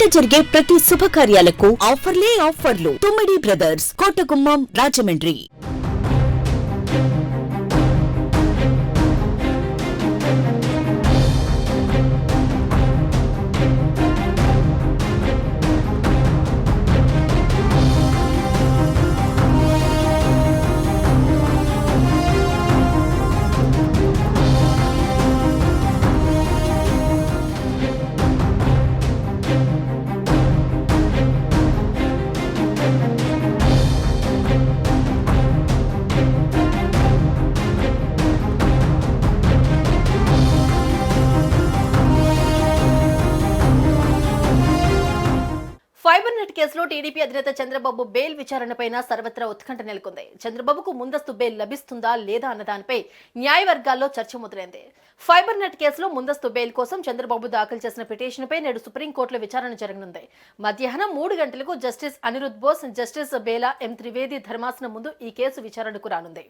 ఇంట జరిగే ప్రతి శుభకార్యాలకు ఆఫర్లే ఆఫర్లు. Tummidi brothers Kotagummam Rajahmundry. Fiber net కేసులో టీడీపీ అధినేత చంద్రబాబు బెయిల్ విచారణపైన సర్వత్రా ఉత్కంఠ నెలకొంది. చంద్రబాబుకు ముందస్తు బెయిల్ లభిస్తుందా లేదా అన్న దానిపై న్యాయవర్గాల్లో చర్చ మొదలైంది. ఫైబర్ నెట్ కేసులో ముందస్తు బెయిల్ కోసం చంద్రబాబు దాఖలు చేసిన పిటిషన్పై నేడు సుప్రీంకోర్టులో విచారణ జరగనుంది. మధ్యాహ్నం మూడు గంటలకు Justice Aniruddha Bose Justice Bela M Trivedi ధర్మాసనం ముందు ఈ కేసు విచారణకు రానుంది.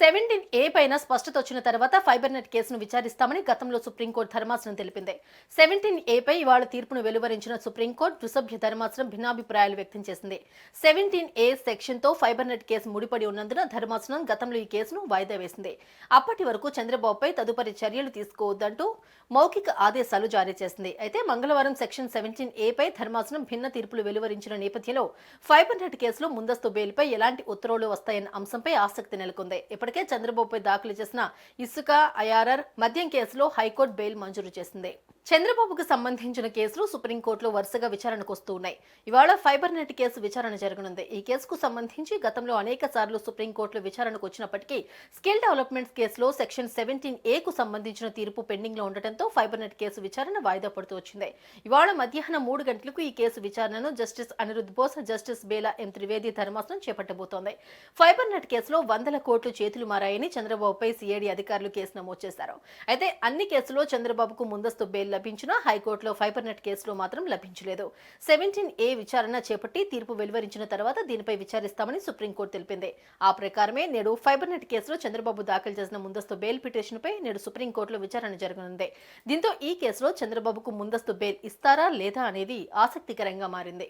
సెవెంటీన్ ఏ పైన స్పష్టత వచ్చిన తర్వాత ఫైబర్ నెట్ కేసును విచారిస్తామని గతంలో సుప్రీంకోర్టు ధర్మాసనం తెలిపింది. సెవెంటీన్ ఏ పై ఇవాళ తీర్పును వెలువరించిన సుప్రీంకోర్టు ద్విసభ్య ధర్మాసనం భిన్నాభిప్రాయాలు వ్యక్తం చేసింది. సెవెంటీన్ ఏ సెక్షన్తో ఫైబర్ నెట్ కేసు ముడిపడి ఉన్నందున ధర్మాసనం గతంలో ఈ కేసును వాయిదా వేసింది. అప్పటి వరకు చంద్రబాబుపై తదుపరి చర్యలు తీసుకోవద్దంటూ మౌఖిక ఆదేశాలు జారీ చేసింది. అయితే మంగళవారం సెక్షన్ సెవెంటీన్ ఏ పై ధర్మాసనం భిన్న తీర్పులు వెలువరించిన నేపథ్యంలో ఫైబర్ నెట్ కేసులో ముందస్తు బెయిల్పై ఎలాంటి ఉత్తర్వులు వస్తాయన్న అంశంపై ఆసక్తి నెలకొంది. ఇప్పటికే చంద్రబాబుపై దాఖలు చేసిన ఇసుక ఐఆర్ఆర్ మద్యం కేసులో హైకోర్టు బెయిల్ మంజూరు చేసింది. చంద్రబాబుకు సంబంధించిన కేసులు సుప్రీంకోర్టులో వరుసగా విచారణకు వస్తూ ఉన్నాయి ఇవాళ ఫైబర్ నెట్ కేసు విచారణ జరగనుంది. ఈ కేసుకు సంబంధించి గతంలో అనేక సార్లు సుప్రీంకోర్టులో విచారణకు వచ్చినప్పటికీ స్కిల్ డెవలప్మెంట్స్ కేసులో సెక్షన్ సెవెంటీన్ ఏ కు సంబంధించిన తీర్పు పెండింగ్లో ఉండటంతో ఫైబర్ నెట్ కేసు విచారణ వాయిదా పడుతూ వచ్చింది. ఇవాళ మధ్యాహ్నం మూడు గంటలకు ఈ కేసు విచారణను Justice Aniruddha Bose Justice Bela M Trivedi ధర్మాసనం చేపట్టబోతోంది. ఫైబర్ నెట్ కేసులో వందల కోట్లు చేతులు మారాయని చంద్రబాబుపై సిఐడి అధికారులు కేసు నమోదు చేశారు. అయితే అన్ని కేసులో చంద్రబాబుకు ముందస్తు బెయిల్ లభించినా హైకోర్టులో ఫైబర్ నెట్ కేసులో మాత్రం లభించలేదు. సెవెంటీన్ ఏ విచారణ చేపట్టి తీర్పు వెలువరించిన తర్వాత దీనిపై విచారిస్తామని సుప్రీంకోర్టు తెలిపింది. ఆ ప్రకారమే నేడు ఫైబర్ నెట్ కేసులో చంద్రబాబు దాఖలు చేసిన ముందస్తు బెయిల్ పిటిషన్పై నేడు సుప్రీంకోర్టులో విచారణ జరగనుంది. దీంతో ఈ కేసులో చంద్రబాబుకు ముందస్తు బెయిల్ ఇస్తారా లేదా అనేది ఆసక్తికరంగా మారింది.